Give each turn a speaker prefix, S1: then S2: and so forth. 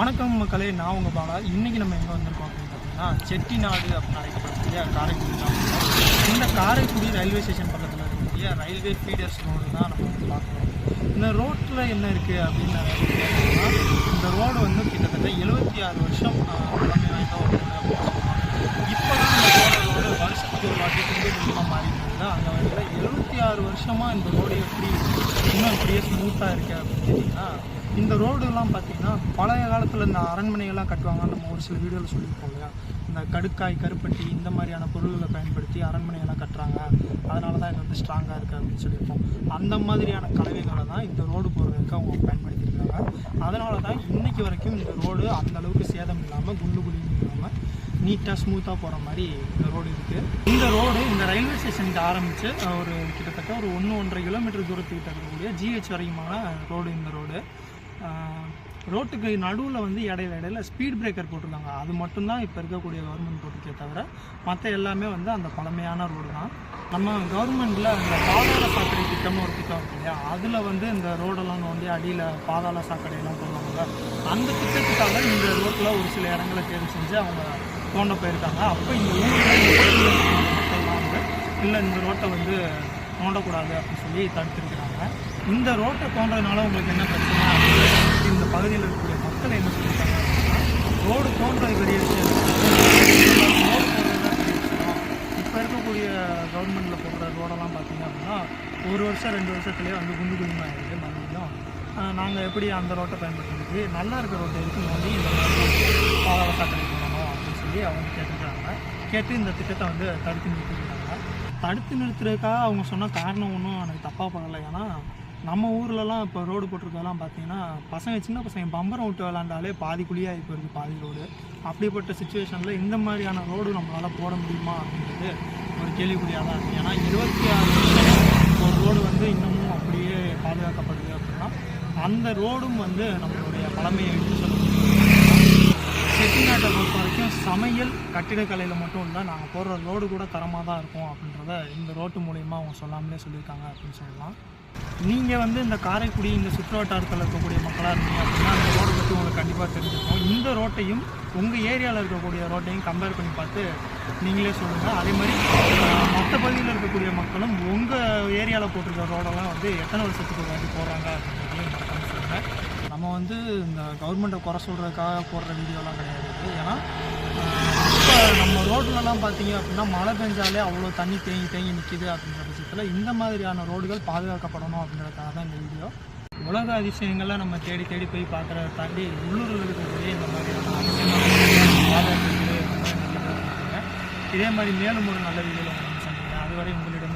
S1: வணக்கம் மக்களே நான் உங்கள் பாலா. இன்றைக்கி நம்ம எங்கே வந்திருக்கோம் அப்படின்னு பார்த்தீங்கன்னா செட்டிநாடு அப்படின்னு அழைக்கப்படக்கூடிய காரைக்குடி தான். இந்த காரைக்குடி ரயில்வே ஸ்டேஷன் பக்கத்தில் இருக்கக்கூடிய ரயில்வே ஃபீடர்ஸ் ரோடு தான் நம்ம வந்து பார்க்குறோம் இந்த ரோட்டில் என்ன இருக்குது அப்படின்னு நிறைய கேட்டோம்னா இந்த ரோடு வந்து கிட்டத்தட்ட எழுபத்தி ஆறு வருஷம் பழமை வாய்ந்த ஒரு இப்போ தான் இந்த ரோடு வருஷத்துக்கு ஒரு வாட்டி கொஞ்சம் கொஞ்சமாக மாறிட்டு அந்த வகையில் எழுபத்தி ஆறு வருஷமாக இந்த ரோடு எப்படி இன்னும் இப்படியே ஸ்மூத்தாக இருக்குது அப்படின்னு கேட்டிங்கன்னா இந்த ரோடுலாம் பார்த்திங்கன்னா பழைய காலத்தில் இந்த அரண்மனைகள்லாம் கட்டுவாங்க நம்ம ஒரு சில வீடியோவில் சொல்லியிருப்போம் இல்லையா? இந்த கடுக்காய் கருப்பட்டி இந்த மாதிரியான பொருள்களை பயன்படுத்தி அரண்மனையெல்லாம் கட்டுறாங்க. அதனால தான் இது வந்து ஸ்ட்ராங்காக இருக்குது அப்படின்னு சொல்லியிருப்போம். அந்த மாதிரியான கலவைகளை தான் இந்த ரோடு போடுறதுக்கு அவங்க பயன்படுத்தியிருக்காங்க. அதனால தான் இன்றைக்கி வரைக்கும் இந்த ரோடு அந்தளவுக்கு சேதம் இல்லாமல் குண்டு குழியும் இல்லாமல் நீட்டாக ஸ்மூத்தாக போகிற மாதிரி இந்த ரோடு இருக்குது இந்த ரோடு இந்த ரயில்வே ஸ்டேஷனுக்கு ஆரம்பித்து ஒரு கிட்டத்தட்ட ஒரு ஒன்று ஒன்றரை கிலோமீட்டர் தூரத்துக்கிட்ட இருக்கக்கூடிய ஜிஹெச் வரைக்குமான ரோடு இந்த ரோடு. ரோட்டுக்கு நடுவில் வந்து இடையில இடையில ஸ்பீட் பிரேக்கர் போட்டிருக்காங்க அது மட்டும்தான் இப்போ இருக்கக்கூடிய கவர்மெண்ட் போட்டிருக்கே தவிர மற்ற எல்லாமே வந்து அந்த பழமையான ரோடு தான். நம்ம கவர்மெண்ட்டில் அந்த பாதாள சாக்கடை திட்டம்னு ஒரு திட்டம் இருக்கு இல்லையா? அதில் வந்து இந்த ரோடெல்லாம் நோண்டி அடியில் பாதாள சாக்கடையெல்லாம் போடுவாங்க அந்த திட்டத்துக்காக இந்த ரோட்டில் ஒரு சில இடங்களை தேர்வு செஞ்சு அவங்க தோண்ட போயிருக்காங்க. அப்போ இந்த ஊரில் மக்கள்லாம் வந்து இல்லை இந்த ரோட்டை வந்து தோண்டக்கூடாது அப்படின்னு சொல்லி தடுத்துருக்குறாங்க. இந்த ரோட்டை தோன்றதுனால உங்களுக்கு என்ன பிரச்சனை இந்த பகுதியில் இருக்கக்கூடிய மக்கள் என்ன சொல்லியிருக்காங்க அப்படின்னா ரோடு தோன்றது பெரிய விஷயம் ரோடு இப்போ இருக்கக்கூடிய கவர்மெண்ட்டில் போடுற ரோடெல்லாம் பார்த்தீங்க அப்படின்னா ஒரு வருஷம் ரெண்டு வருஷத்துலேயே வந்து குண்டு குண்டுமாகிடுது மறுபடியும் நாங்கள் எப்படி அந்த ரோட்டை பயன்படுத்திட்டு நல்லா இருக்க ரோட்டை இருக்கு நோண்டி இந்த மாதிரி பாதாள சாக்கடை போடணும் அப்படின்னு சொல்லி அவங்க கேட்டுக்கிறாங்க கேட்டு இந்த திட்டத்தை வந்து தடுத்து நிறுத்திக்கிறாங்க தடுத்து நிறுத்துறதுக்காக அவங்க சொன்ன காரணம் ஒன்றும் எனக்கு தப்பாக படலை ஏன்னா நம்ம ஊர்லலாம் இப்போ ரோடு போட்டிருக்கதெல்லாம் பார்த்தீங்கன்னா பசங்க சின்ன பசங்க பம்பரம் விட்டு விளாண்டாலே பாதி குழியாக இப்போ இருக்குது பாதி ரோடு அப்படிப்பட்ட சுச்சுவேஷனில் இந்த மாதிரியான ரோடு நம்மளால் போட முடியுமா அப்படின்றது ஒரு கேள்விக்குறியாக தான் இருக்குது ஏன்னா இருபத்தி ஆறு வருஷம் ஒரு ரோடு வந்து இன்னமும் அப்படியே பாதுகாக்கப்படுது அப்படின்னா அந்த ரோடும் வந்து நம்மளுடைய பழமையை எடுத்து சொல்ல செட்டிநாட்டை பொறுத்த சமையல் கட்டிடக்கலையில் மட்டும் இல்லை நாங்கள் போடுற ரோடு கூட தரமாக தான் இருக்கும் அப்படின்றத இந்த ரோட்டு மூலயமா அவங்க சொல்லாமலே சொல்லியிருக்காங்க அப்படின்னு சொல்லலாம். நீங்கள் வந்து இந்த காரைக்குடி இந்த சுற்றுவட்டாரத்தில் இருக்கக்கூடிய மக்களாக இருந்தீங்க அப்படின்னா அந்த ரோடு பற்றி உங்களுக்கு கண்டிப்பாக தெரிஞ்சிருக்கும். இந்த ரோட்டையும் உங்கள் ஏரியாவில் இருக்கக்கூடிய ரோட்டையும் கம்பேர் பண்ணி பார்த்து நீங்களே சொல்லுங்கள் அதே மாதிரி மற்ற பகுதியில் இருக்கக்கூடிய மக்களும் உங்கள் ஏரியாவில் போட்டிருக்க ரோடெல்லாம் வந்து எத்தனை வருஷத்துக்கு வந்து போடுறாங்க அப்படின்றதையும் மறக்காம சொல்லுங்கள் நம்ம வந்து இந்த கவர்மெண்ட்டை குறை சொல்கிறதுக்காக போடுற வீடியோலாம் கிடையாது இது. ஏன்னா இப்போ நம்ம ரோட்லலாம் பார்த்தீங்க அப்படின்னா மழை பெஞ்சாலே அவ்வளோ தண்ணி தேங்கி தேங்கி நிற்கிது அப்படின்ற பட்சத்தில் இந்த மாதிரியான ரோடுகள் பாதுகாக்கப்படணும் அப்படின்றதுக்காக தான் இந்த வீடியோ. உலக அதிசயங்களை நம்ம தேடி தேடி போய் பார்க்குறத தாண்டி உள்ளூரில் இருக்கக்கூடிய இந்த மாதிரியான அதிசயமான பாதுகாப்பு இதே மாதிரி மேலும் ஒரு நல்ல வீடியோவில் உங்களை சந்திக்கிறேன். அதுவரை உங்களிடம்